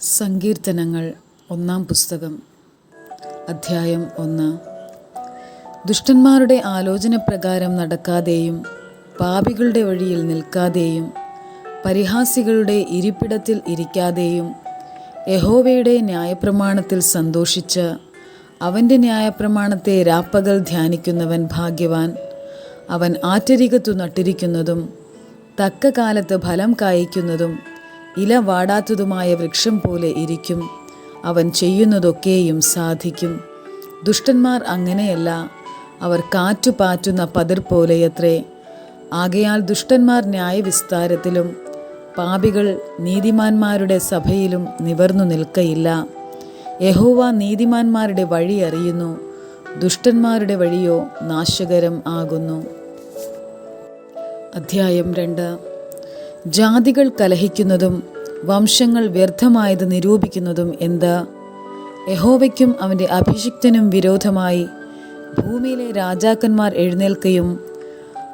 സങ്കീർത്തനങ്ങൾ ഒന്നാം പുസ്തകം അധ്യായം ഒന്ന്. ദുഷ്ടന്മാരുടെ ആലോചന പ്രകാരം നടക്കാതെയും പാപികളുടെ വഴിയിൽ നിൽക്കാതെയും പരിഹാസികളുടെ ഇരിപ്പിടത്തിൽ ഇരിക്കാതെയും യഹോവയുടെ ന്യായപ്രമാണത്തിൽ സന്തോഷിച്ച് അവന്റെ ന്യായപ്രമാണത്തെ രാപ്പകൽ ധ്യാനിക്കുന്നവൻ ഭാഗ്യവാൻ. അവൻ ആറ്റരികത്തു നട്ടിരിക്കുന്നതും തക്ക കാലത്ത് ഫലം കായ്ക്കുന്നതും ഇല വാടാത്തതുമായ വൃക്ഷം പോലെ ഇരിക്കും. അവൻ ചെയ്യുന്നതൊക്കെയും സാധിക്കും. ദുഷ്ടന്മാർ അങ്ങനെയല്ല. അവർ കാറ്റു പാറ്റുന്ന പതിർ പോലെയത്രേ. ആകയാൽ ദുഷ്ടന്മാർ ന്യായവിസ്താരത്തിലും പാപികൾ നീതിമാന്മാരുടെ സഭയിലും നിവർന്നു നിൽക്കയില്ല. യഹോവ നീതിമാന്മാരുടെ വഴി അറിയുന്നു. ദുഷ്ടന്മാരുടെ വഴിയോ നാശകരം ആകുന്നു. അധ്യായം രണ്ട്. ജാതികൾ കലഹിക്കുന്നതും വംശങ്ങൾ വ്യർത്ഥമായത് നിരൂപിക്കുന്നതും എന്ത്? യഹോവയ്ക്കും അവന്റെ അഭിഷിക്തനും വിരോധമായി ഭൂമിയിലെ രാജാക്കന്മാർ എഴുന്നേൽക്കുകയും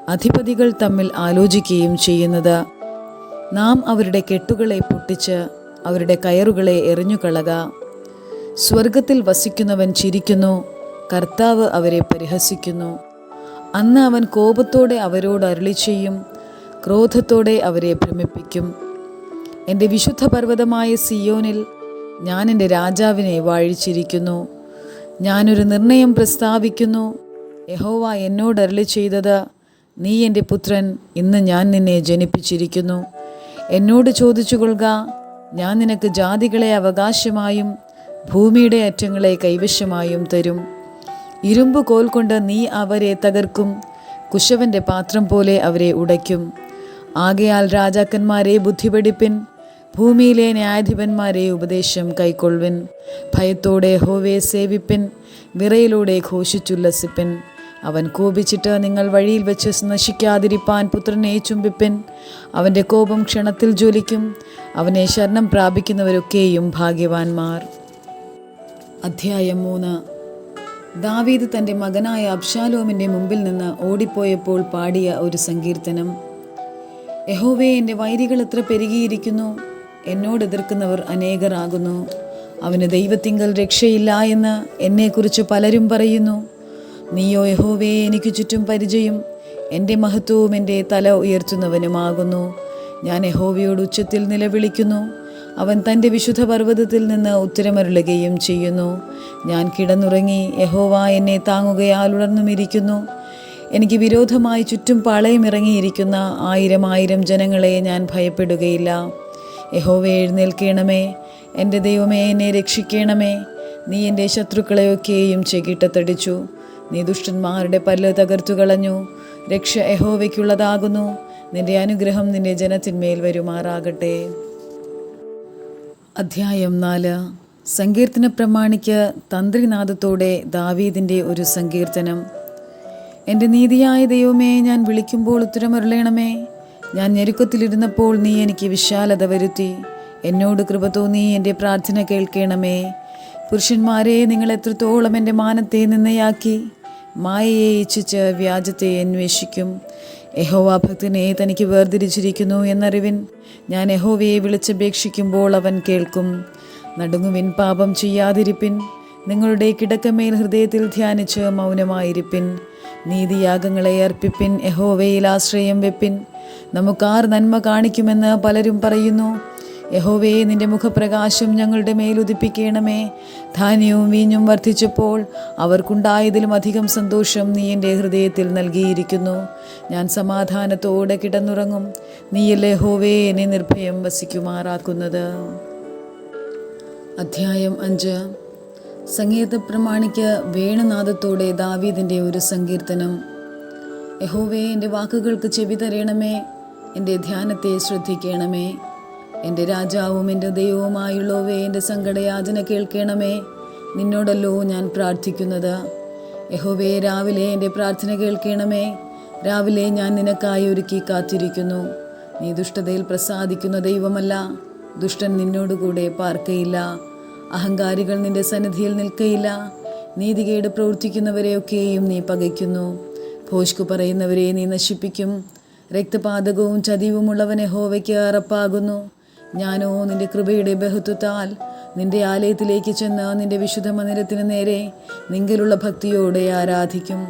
അധിപതികൾ തമ്മിൽ ആലോചിക്കുകയും ചെയ്യുന്നത്. നാം അവരുടെ കെട്ടുകളെ പൊട്ടിച്ച് അവരുടെ കയറുകളെ എറിഞ്ഞുകളക. സ്വർഗത്തിൽ വസിക്കുന്നവൻ ചിരിക്കുന്നു കർത്താവ് അവരെ പരിഹസിക്കുന്നു. അന്ന് അവൻ കോപത്തോടെ അവരോട് അരുളി ചെയ്യും ക്രോധത്തോടെ അവരെ ഭ്രമിപ്പിക്കും. എന്റെ വിശുദ്ധ പർവതമായ സിയോനിൽ ഞാൻ എന്റെ രാജാവിനെ വാഴിച്ചിരിക്കുന്നു. ഞാനൊരു നിർണയം പ്രസ്താവിക്കുന്നു. യഹോവ എന്നോട് അരളി ചെയ്തത് നീ എന്റെ പുത്രൻ ഇന്ന് ഞാൻ നിന്നെ ജനിപ്പിച്ചിരിക്കുന്നു. എന്നോട് ചോദിച്ചു കൊള്ളുക ഞാൻ നിനക്ക് ജാതികളെ അവകാശമായും ഭൂമിയുടെ അറ്റങ്ങളെ കൈവശമായും തരും. ഇരുമ്പ് കോൽ കൊണ്ട് നീ അവരെ തകർക്കും കുശവന്റെ പാത്രം പോലെ അവരെ ഉടയ്ക്കും. ആകയാൽ രാജാക്കന്മാരെ ബുദ്ധിപഠിപ്പിൻ ഭൂമിയിലെ ന്യായാധിപന്മാരെ ഉപദേശം കൈക്കൊള്ളുവിൻ ഭയത്തോടെ ഹോവയെ സേവിപ്പിൻ വിറയിലൂടെ ഘോഷിച്ചുല്ലസിപ്പിൻ. അവൻ കോപിച്ചിട്ട് നിങ്ങൾ വഴിയിൽ വെച്ച് നശിക്കാതിരിപ്പാൻ പുത്രനെ ചുംബിപ്പിൻ. അവന്റെ കോപം ക്ഷണത്തിൽ ജ്വലിക്കും അവനെ ശരണം പ്രാപിക്കുന്നവരൊക്കെയും ഭാഗ്യവാന്മാർ. അധ്യായം മൂന്ന്. ദാവീദ് തന്റെ മകനായ അബ്ഷാലോമിന്റെ മുമ്പിൽ നിന്ന് ഓടിപ്പോയപ്പോൾ പാടിയ ഒരു സങ്കീർത്തനം. യഹോവേ എന്റെ വൈരികൾ എത്ര പെരുകിയിരിക്കുന്നു. എന്നോട് എതിർക്കുന്നവർ അനേകരാകുന്നു. അവന് ദൈവത്തിങ്കൽ രക്ഷയില്ല എന്ന് എന്നെക്കുറിച്ച് പലരും പറയുന്നു. നീയോ യഹോവേ എനിക്ക് ചുറ്റും പരിചയം. എന്റെ മഹത്വവും എന്റെ തല ഉയർത്തുന്നവനുമാകുന്നു. ഞാൻ യഹോവയോട് ഉച്ചത്തിൽ നിലവിളിക്കുന്നു. അവൻ തന്റെ വിശുദ്ധ പർവതത്തിൽ നിന്ന് ഉത്തരമരുളുകയും ചെയ്യുന്നു. ഞാൻ കിടന്നുറങ്ങി യഹോവ എന്നെ താങ്ങുകയാൽ ഉണർന്നുമിരിക്കുന്നു. എനിക്ക് വിരോധമായി ചുറ്റും പാളയമിറങ്ങിയിരിക്കുന്ന ആയിരം ആയിരം ജനങ്ങളെ ഞാൻ ഭയപ്പെടുകയില്ല. യഹോവ എഴുന്നേൽക്കണമേ. എന്റെ ദൈവമേ എന്നെ രക്ഷിക്കണമേ. നീ എന്റെ ശത്രുക്കളെയൊക്കെയും ചെകിട്ടത്തടിച്ചു. നീ ദുഷ്ടന്മാരുടെ പല്ല് തകർത്തു കളഞ്ഞു. രക്ഷ യഹോവയ്ക്കുള്ളതാകുന്നു. നിന്റെ അനുഗ്രഹം നിന്റെ ജനത്തിന്മേൽ വരുമാറാകട്ടെ. അധ്യായം നാല്. സങ്കീർത്തന പ്രമാണിക്ക് തന്ത്രിനാഥത്തോടെ ദാവീദിന്റെ ഒരു സങ്കീർത്തനം. എന്റെ നീതിയായ ദൈവമേ ഞാൻ വിളിക്കുമ്പോൾ ഉത്തരമരുളയണമേ ഞാൻ ഞെരുക്കത്തിലിരുന്നപ്പോൾ നീ എനിക്ക് വിശാലത വരുത്തി. എന്നോട് കൃപ തോന്നി എന്റെ പ്രാർത്ഥന കേൾക്കണമേ. പുരുഷന്മാരെ നിങ്ങൾ എത്രത്തോളം എന്റെ മാനത്തെ നിന്നയാക്കി മായയെ ഇച്ഛിച്ച് വ്യാജത്തെ അന്വേഷിക്കും. യഹോവ ഭക്തനെ തനിക്ക് വേർതിരിച്ചിരിക്കുന്നു എന്നറിവിൻ ഞാൻ യഹോവയെ വിളിച്ചപേക്ഷിക്കുമ്പോൾ അവൻ കേൾക്കും. നടുങ്ങുവിൻ പാപം ചെയ്യാതിരിപ്പിൻ. നിങ്ങളുടെ കിടക്കമേൽ ഹൃദയത്തിൽ ധ്യാനിച്ച് മൗനമായിരിപ്പിൻ. നീതിയാഗങ്ങളെ അർപ്പിപ്പിൻ യഹോവയിൽ ആശ്രയം വെപ്പിൻ. നമുക്കാർ നന്മ കാണിക്കുമെന്ന് പലരും പറയുന്നു. യഹോവയെ നിന്റെ മുഖപ്രകാശം ഞങ്ങളുടെ മേൽ ഉദിപ്പിക്കണമേ. ധാന്യവും വീഞ്ഞും വർദ്ധിച്ചപ്പോൾ അവർക്കുണ്ടായതിലും അധികം സന്തോഷം നീ എന്റെ ഹൃദയത്തിൽ നൽകിയിരിക്കുന്നു. ഞാൻ സമാധാനത്തോടെ കിടന്നുറങ്ങും. നീയല്ലേ ഹോവേ എന്നെ നിർഭയം വസിക്കുമാറാക്കുന്നത്? അധ്യായം അഞ്ച്. സംഗീത പ്രമാണിക്ക് വേണുനാദത്തോടെ ദാവീദിന്റെ ഒരു സങ്കീർത്തനം. യഹോവേ എന്റെ വാക്കുകൾക്ക് ചെവി തരയണമേ എന്റെ ധ്യാനത്തെ ശ്രദ്ധിക്കണമേ. എന്റെ രാജാവും എന്റെ ദൈവവുമായുള്ളവേ എന്റെ സങ്കടയാചന കേൾക്കണമേ. നിന്നോടല്ലോ ഞാൻ പ്രാർത്ഥിക്കുന്നത്. യഹോവേ രാവിലെ എന്റെ പ്രാർത്ഥന കേൾക്കണമേ. രാവിലെ ഞാൻ നിനക്കായി ഒരുക്കി കാത്തിരിക്കുന്നു. നീ ദുഷ്ടതയിൽ പ്രസാദിക്കുന്ന ദൈവമല്ല. ദുഷ്ടൻ നിന്നോടുകൂടെ പാർക്കയില്ല. അഹങ്കാരികൾ നിന്റെ സന്നിധിയിൽ നിൽക്കയില്ല. നീതികേട് പ്രവർത്തിക്കുന്നവരെയൊക്കെയും നീ പകയ്ക്കുന്നു. ഭോഷ്കു പറയുന്നവരെ നീ നശിപ്പിക്കും. രക്തപാതകവും ചതിവുമുള്ളവനെ ഹോവയ്ക്ക് അറപ്പാകുന്നു. ഞാനോ നിന്റെ കൃപയുടെ ബഹുത്വത്താൽ നിന്റെ ആലയത്തിലേക്ക് ചെന്ന് നിന്റെ വിശുദ്ധ മന്ദിരത്തിന് നേരെ നിങ്കലുള്ള ഭക്തിയോടെ ആരാധിക്കും.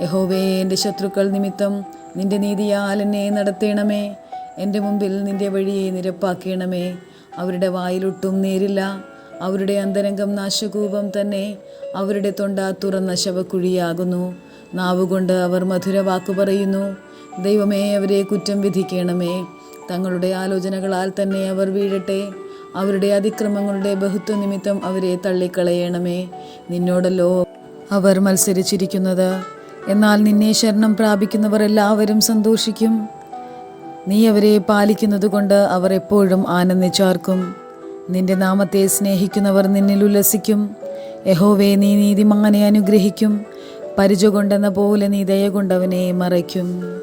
യഹോവേ എന്റെ ശത്രുക്കൾ നിമിത്തം നിന്റെ നീതിയാൽ എന്നെ നടത്തേണമേ. എന്റെ മുമ്പിൽ നിന്റെ വഴിയെ നിരപ്പാക്കണമേ. അവരുടെ വായിലൊട്ടും നേരില്ല. അവരുടെ അന്തരംഗം നാശകൂപം തന്നെ അവരുടെ തൊണ്ട തുറന്ന ശവക്കുഴിയാകുന്നു. നാവുകൊണ്ട് അവർ മധുര വാക്കു പറയുന്നു. ദൈവമേ അവരെ കുറ്റം വിധിക്കണമേ. തങ്ങളുടെ ആലോചനകളാൽ തന്നെ അവർ വീഴട്ടെ. അവരുടെ അതിക്രമങ്ങളുടെ ബഹുത്വ നിമിത്തം അവരെ തള്ളിക്കളയണമേ. നിന്നോടല്ലോ അവർ മത്സരിച്ചിരിക്കുന്നത്. എന്നാൽ നിന്നെ ശരണം പ്രാപിക്കുന്നവർ എല്ലാവരും സന്തോഷിക്കും. നീ അവരെ പാലിക്കുന്നത് കൊണ്ട് അവർ എപ്പോഴും ആനന്ദിച്ചാർക്കും. നിന്റെ നാമത്തെ സ്നേഹിക്കുന്നവർ നിന്നിൽ ഉല്ലസിക്കും. യഹോവേ നീ നീതിമാനെ അനുഗ്രഹിക്കും. പരിച കൊണ്ടെന്ന പോലെ നീ ദയ കൊണ്ടവനെ മറയ്ക്കും.